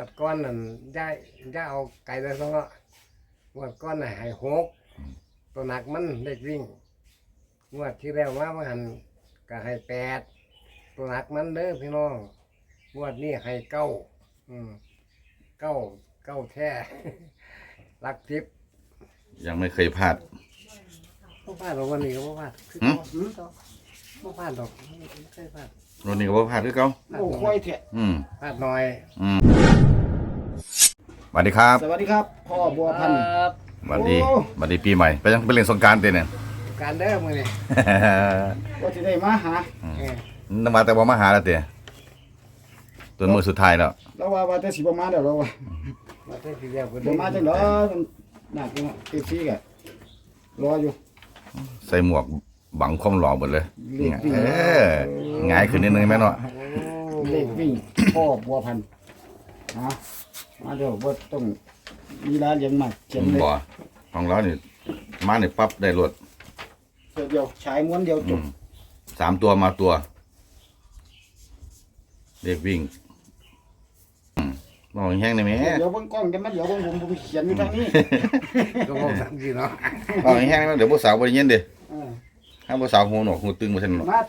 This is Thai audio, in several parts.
วัดก้อนนั่นย่าย่าเอาไก่ได้ซะเนาะงวดก้อนน่ะให้หกตัวหนักมันเด็กวิ่งงวดที่แล้วว่ามันหันก็ให้แปดตัวหนักมันเด้อพี่น้องงวดนี้ให้เก้าอืมเก้าเก้าแท้รักทิพย์ยังไม่เคยพลาด บ่พลาดหรอกวันนี้ก็บ่พลาดคือหึเก่าบ่พลาดดอกไม่เคยพลาดวันนี้ก็บ่พลาดคือเก่าโอ้ควายเถะอืม พลาดหน่อย อืม สวัสดีครับสวัสดีครับพ่อบัวพันธุ์ครับสวัสดีโอ้สวัสดีปีใหม่ ไปยังไปเล่นสงกรารเต้เนี่ย การเด้อมื้อนี้ว่าจะได้มาหาเออนมาแต่บ่มาหาแล้วเต้ตัวมือสุดท้ายแล้วเราว่าว่าแต่สิบ่มาเดี๋ยวเราว่ามาเที่ยวที่เดียวกันบ่มาจังดอกมันหนักจังเอฟซีกะรออยู่ใส่หมวกบังความหล่อหมดเลยเลขวิ่งเออหงายขึ้นนิดนึงแม่เนาะโอ้เลขวิ่งพ่อบัวพันธุ์ นะมาเดี๋ยวบ่ต้องมีรายละเอียดมากเขียนเลยบ่ของเรานี่มานี่ปั๊บได้รวดเดียวฉายม้วนเดียวจอืบมสามตัวมาตัวเรียกวิ่งอืมมองแห้งได้ไหมเดี๋ยวเบิ่งกล้องจะมาเดี๋ยวเบิ่งผมผมเขียนอยู่ทางนี้ก็บอกสังกี่เนาะมองแห้งได้ไหมเดี๋ยวผู้สาวบ่ได้ยินเด้เออถ้าผู้สาวหูหนวกหูตึงบ่ทันหรอกมา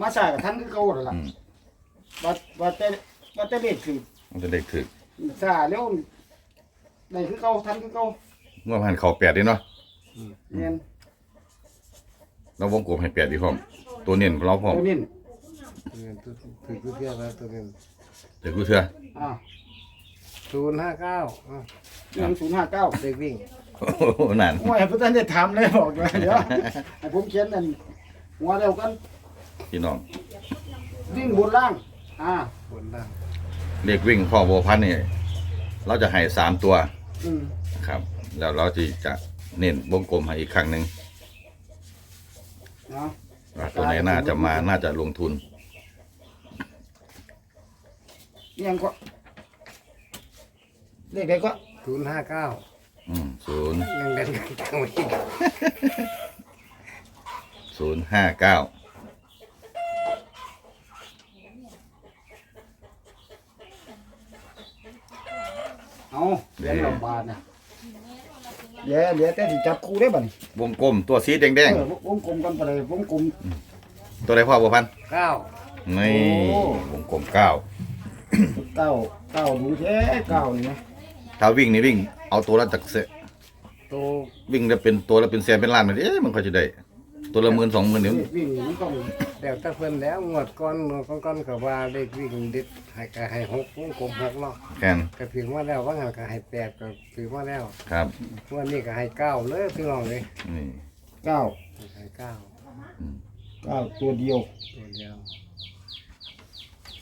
มาสายกับท่านคือเก่าแล้วล่ะอืมว่าว่าแต่ว่าแต่เลขคือ มันจะได้ถึกซาเร็วได้คือเก่าทันคือเก่าเมื่อพันเข่าแปดดิเนาะเนียนเราวงกลมให้แปดดีพร้อม ตัวเน้นเราพร้อมตัวนี้ถือถือกูเที่ยวแล้วตัวนึงเดี๋ยวกูเถื่ออ่าศูนย์ห้าเก้าหนึ่งศูนย์ห้าเก้าเด็กวิ่งโอ้โหนั่นโอ้ยพระท่านจะทำเลยบอกเลยเดี๋ยวให้ผมเขียนนั่นหัวเดียวกันพี่น้องวิ่งบนล่าง อ่า บนล่าง เรียกวิ่งพ่อโบวพันธุ์นี่เราจะให้สามตัวอืมครับ แล้วเราจะจะเน้นวงกลมให้อีกครั้งหนึ่งเนาะว่าตัวไหนน่าจะมาน่าจะลงทุนนี่ยังก็เลขใดก็ศูนย์ห้าเก้าอืมศูนย์ยังเด่นกันจังไว้อีกศูนย์ห้าเก้า เอาเดี๋ยวเราบาทนะเดี๋ยวเดี๋ยวแต่ที่จับคู่ได้บ่นี่วงกลมตัวสีแดงเออวงกลมกันไปเลยวงกลมๆตัวไหนพ่อโบวพันธุ์เก้า นี่โอ้ วงกลมเก้าเก้าเก้าดูแท้เก้านี่นะถ้าวิ่งนี่วิ่ง เอาตัวละจากเสตัววิ่งจะเป็นตัวละเป็นแสนเป็นล้านมันเอ๊ะมันก็จะได้ ตัวละหมื่นสองหมื่นเดี๋ยวเลขวิ่งนี่มันต้องเดี๋ยวถ้าเพิ่นแล้วงวดก้อนงวดก้อนๆก็ว่าเด็กวิ่งเด็ดให้ก็ให้หกวงกลมหกเนาะแคนก็ถึงว่าแล้วว่างั้นก็ให้แปดก็ถึงว่าแล้วครับงวันนี้ก็ให้เก้าเลยพี่น้องเลยนี่เก้าให้เก้าเก้าตัวเดียวตัวเดียว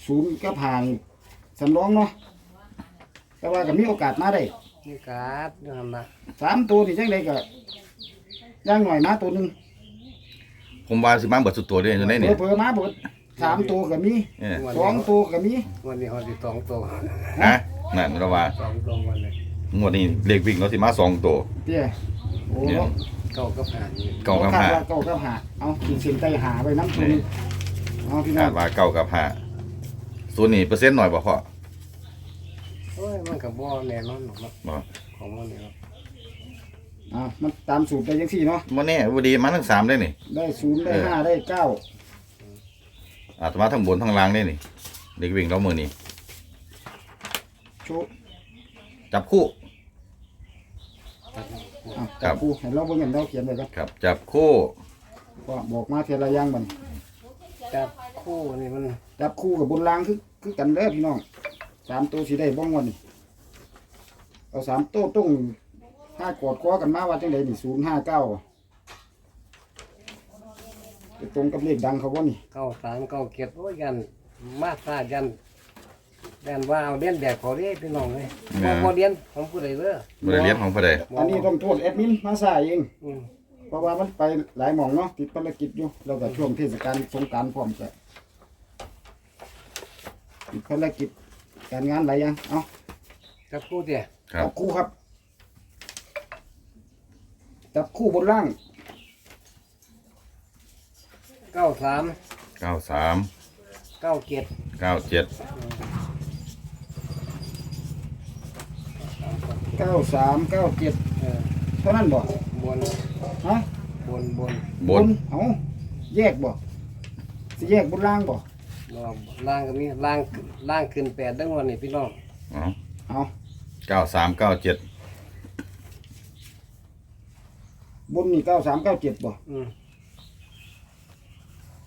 ศูนย์ก็ผ่านสำรองเนาะแต่ว่าก็มีโอกาสมาได้นี่การ์ดนั่นละสามตัวนี่จังไดก็ย่างหน่อยมาตัวหนึง ผมว่าสิมาเบิดสุดตัวเด้อยู่ในนี่เผลอๆมาเบิดสามตัวก็มีเอ้ยสองตัวก็มีวันนี้เขาสิสองตัวฮะนั่นเราว่าสองตัววันเลยงวดนี้เลขวิ่งเราสิมาสองตัว เตี้ยโอ้เนี่ย เก้าก็ผ่านอยู่เก้ากับห้าคดว่เก้ากับหาเอาขีดเส้นใต้หาไปน้ำตัวนี้เอาพี่น้อคางดว่าเก้ากับห้าส่วนนี้เปอร์เซ็นต์หน่อยบ่พ่อโอ้ยมันกับบ่แน่นอนหรอกเนาะบ่ของมันนี่เนาะ อ่ามันตามสูตรได้ยังสี่เนาะบ่แน่บ่ดีมาทั้งสามได้นี่ ได้ศูนย์ได้เออ ห้าได้เก้าอาจจะมาทั้งบนทั้งล่างได้นี่เลขวิ่งเรามือนี่ชุดจับคู่ อะครัจับบคู่ให้เราเบิ่งกันเราเขียนเลยครับครับ จับคู่ก็บอกมาเทียละอย่างบัดนจับคู่นี่มันจับคู่กับบนรางคือคือกันเด้อพี่น้องสามตัวสีได้บ้องวันนี้เอาสามโต้ตุ้ง ห้ากอดคอกันมาว่าจังไดนี่ศูนย์ห้าเก้าไปตรงกับเลขดังเขาว่านี่เก้าสามเก้าเกียรติโอ้ยยันมาซายันยันว่าเอาเลี้ยนแดกเขาเรียพี่น้องเลยบ่บ่เลี้ยนผมพูดเลยเด้อบ่ได้เรียนของผู้ใดอันนี้ต้องโทษแอดมินมาสายเอง อืมเพราะว่ามันไปหลายหม่องเนาะติดภารกิจอยู่แล้วก็ช่วงเทศกาลสงกรารพร้อมกันติดภารกิจการงานหลายอย่างเอาจับคู่เดียครับจับคู่ครับ จับคู่บนล่างเก้าสามเก้าสามเก้าเกียรติเก้าเจ็ดเก้าสามเก้าเจ็ดเออเท่านั้นบ่บนฮะบนบนบนเอาแยกบ่สิแยกบนล่างบ่บ่ล่างก็มีล่างล่างขึ้นแปดเด้งวันนี้พี่น้องเอาเอาเก้าสามเก้าเจ็ด บ นนี่เก้าสามเก้าเจ็ดบ่อืม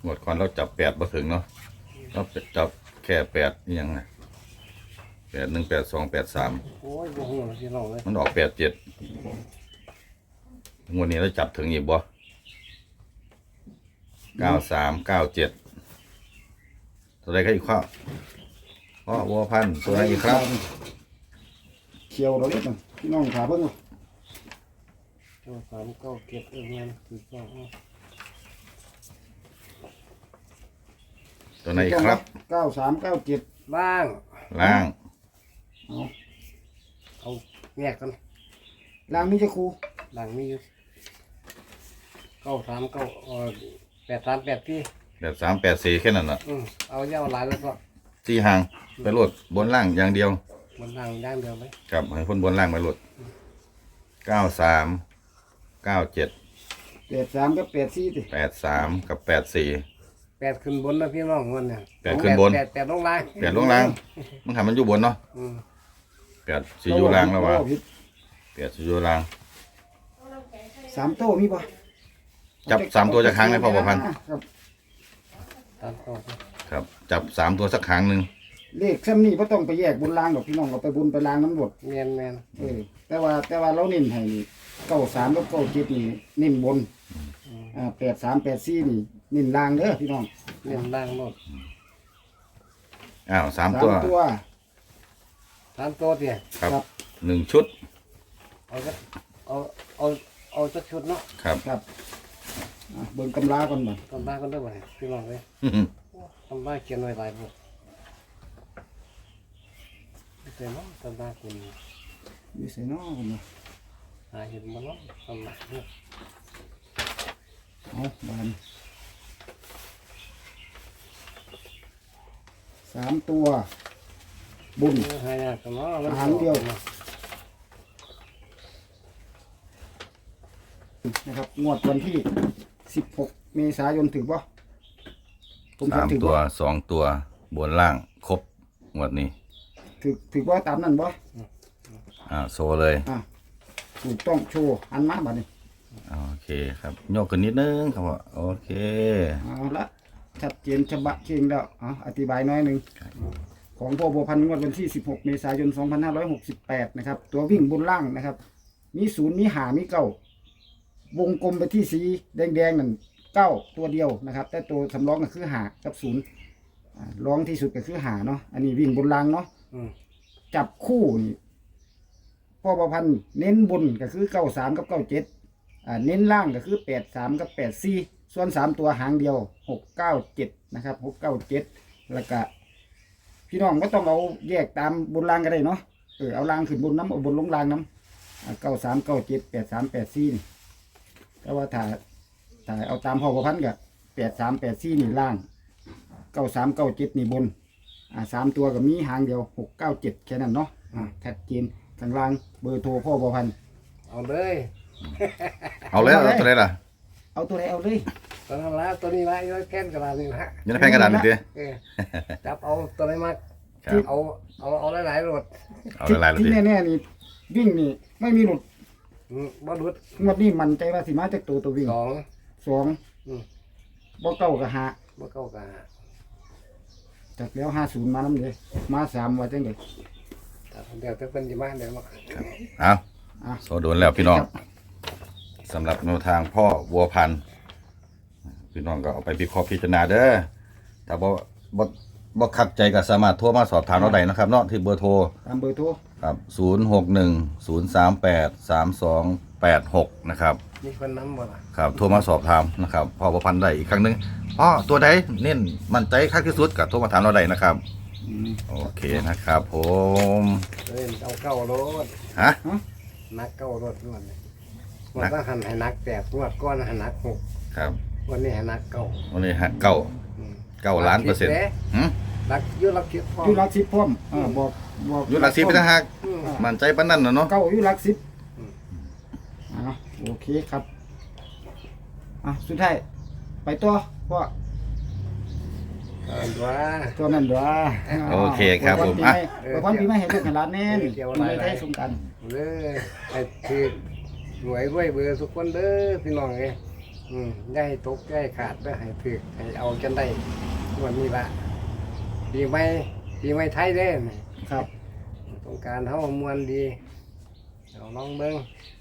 หมดก่อนเราจับแปดมาถึงเนาะเราจับแค่แปดนี่ยังไงแปดหนึ่งแปดสองแปดสามโอ้ยบ่ฮู้นะพี่น้องเลยมันออกแปดเจ็ดงวดนี้เราจับถึงอีกบ่เก้าสามเก้าเจ็ดตัวใดก็อีกข้อพ่อวัวพันธุ์ตัวไหนอีกครับ เขียวเราเล็กน่ะพี่น้องถาเบิ่งเอา เก้าสามเก้าเก็บเออแม่นถูกต้องเอาตัวไหนอีกครับ เก้าสามเก้าเจ็ดล่าง ล่าง เอาเอาแยกกันล่างนี่จะครูล่างมีอยู่เก้าสามเก้าเอ่อแปดสามแปดที่แปดสามแปดสี่แค่นั้นน่ะอืมเอาเย้าหลายแล้วก็ที่ห่างไปโหลดบนล่างอย่างเดียวบนล่างย่างเดียวไหม ครับให้คนบนล่างไปโหลดเก้าสาม เก้าเจ็ดแปดสามกับแปดสี่ติแปดสามกับแปดสี่ แปดขึ้นบนนะพี่น้องวันเนี่ยแปดขึ้นบน แปดแปดลงล่างแปดลงล่างมันทำมันอยู่บนเนาะอืมแปดสี่อยู่ล่างแล้ววะเอผิดแปดสี่อยู่ล่าง สามโต้มีบ่จับสามตัวจากครั้งเลยพ่อประพันธ์ครับตามต่อไปครับ จับสามตัวสักครั้งหนึ่งเลขซ้ำนี่บ่ต้องไปแยกบนล่างดอกพี่น้องเอาไปบนไปล่างน้ำบดแมนแมนเออแต่ว่าแต่ว่าเราเน้นให้นี่ เก้าสามกับเก้าเจ็ดนี่เน้นบนอ่าแปดสามแปดสี่นี่เน้นล่างเด้อพี่น้องเน้นล่างหมดอ้าวสามสามตัว ตัวตามตัวเดียครับครับหนึ่งชุดเอาสักเอาเอาเอาสักชุดเนาะครับ ครับอะเบิ่งกำลาก่อนบ่ตำรากันด้วยบ่เนี่ยพี่น้องเลยตำราเขียนไว้หลายบทเต็มมั้งตำราคุณมีใส่น้อผมนะ หาเห็นมันเนาะตำราเนี่ยเอาบานสามตัว บุญ หายากกันเนาะมันหางเดียวนาะนะครับ งวดวันที่สิบหกเมษายนถึงบ่ผมสามถึงตัวบ่สองตัวบนล่างครบงวดนี้ถึงถึงบ่ตามนั้นบ่อ่าโซเลย อะ ถูกต้องโชว์อันมาบัดนี้โอเคครับโยกขึ้นนิดนึงครับพ่อโอเคเอาละชัดเจนฉบับเชิงแล้วเอาอธิบายหน้อยหนึ่งของพ่อบัวพันธ์งวดวันที่ 16 เมษายน 2568 นะครับ ตัววิ่งบนล่างนะครับ มีศูนย์มีหามีเก้าวงกลมไปที่สีแดงๆนั่นเก้าตัวเดียวนะครับ แต่ตัวสำรองก็คือหากับศูนย์อ่ารองที่สุดก็คือหาเนาะอันนี้วิ่งบนล่างเนาะอืมจับคู่นี่ พ่อประพันธ์เน้นบนก็คือเก้าสามกับเก้าเจ็ดอ่าเน้นล่างก็คือแปดสามกับแปดสี่ส่วนสามตัวหางเดียวหกเก้าเจ็ดนะครับหกเก้าเจ็ดแล้วก็พี่น้องก็ต้องเอาแยกตามบนล่างก็ได้เนาะเออเอาล่างขึ้นบนน้ำเอาบนลงล่างน้ำเก้าสามเก้าเจ็ดแปดสามแปดสี่นี่แต่ว่าถ้าถ้าเอาตามพ่อประพันธ์ก็แปดสามแปดสี่นี่ล่างเก้าสามเก้าเจ็ดนี่บนอ่าสามตัวก็มีหางเดียวหกเก้าเจ็ดแค่นั้นเนาะอ่าชัดเจน ข้างล่างเบอร์โทรพ่อประพันธ์เอาเลยเอาเลยเอาตัวไหนล่ะเอาตัวไหนเอาเลยตัวนั้นละตัวนี้ละย้อยแค้นกระดาษนี่ละอยันแพงกระดานนี่เด้เออจับเอาตัวไหนมาครับเอาเอาเอาหลายๆรถเอาที่หลายๆเลยที่ดิแน่ๆนี่วิ่งนี่ไม่มีหลุดอืมบ่ดุดงวดนี้มันใจว่าสิมาจากตัวตัววิ่งสอง สองอืม บ่เก้ากับหาบ่เก้ากะจากแล้วห้าศูนย์มาน้ำเลยมาสามว่าจังได เดี๋ยวจะเป็นยี่มาเดี๋ยวมาเอาอะโซโดนแล้วพี่น้องครับสำหรับแนวทางพ่อวัวพันธุ์พี่น้องก็เอาไปพิเคราะห์พิจารณาเด้อถ้าบ่บ่บ่คัดใจก็สามารถโทรมาสอบถามเราได้นะครับเนาะที่เบอร์โทรตามเบอร์โทรครับ061 038 3286นะครับมีคนน้ำบ่ล่ะครับโทรมาสอบถามนะครับพ่อประพันธ์ได้อีกครั้งหนึงพ่อตัวใดเน้นมั่นใจคักที่สุดก็โทรมาถามเราได้นะครับอืม โอเคนะครับผมเล่นเอาเก้ารถฮะ นักเก้ารถนวดเลยวันต้องหันให้นักแปดนวดก้อนให้นักหกครับวันนี้ให้นักเก้าวันนี้ฮะเก้าอืมเก้าล้านเปอร์เซ็นต์คิดด้หืมหลักอยุลักคิดพร้อมอยู่หลักสิบพร้อมอ่าบอกบอกอยู่หลักสิบไปทางหากอืม มั่นใจปานนั้นน่ะเนาะ เก้าอยู่หลักสิบอืม อ่าโอเคครับ อะ สุดท้าย ไปตัวพ่อเอา ว่าตัวนั้นด้วยโอเคครับผมอะอะวันปีใหม่ให้ลูกให้หลานแน่นเออเกี่ยวปีใหม่อะไรไทยสงกรารเลยไอ้คือหน่วยด้วยเบอร์ทุกคนเด้อพี่น้องเอ้ยอืมอย่าให้ตกอย่าให้ขาดเด้อให้ถึกให้เอาจนได้วันนี้ละปีใหม่ปีใหม่ไทยเด้อครับ ต้องการเฮามวนดีเอาลองเบิ่งเ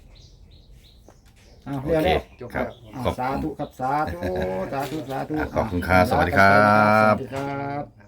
อาเรียกแล้วจบครัแล้บวอะขอบสาธุครับสาธุสาธุสาธุขอบคุณครับสวัสดีครับสวัสดีครับ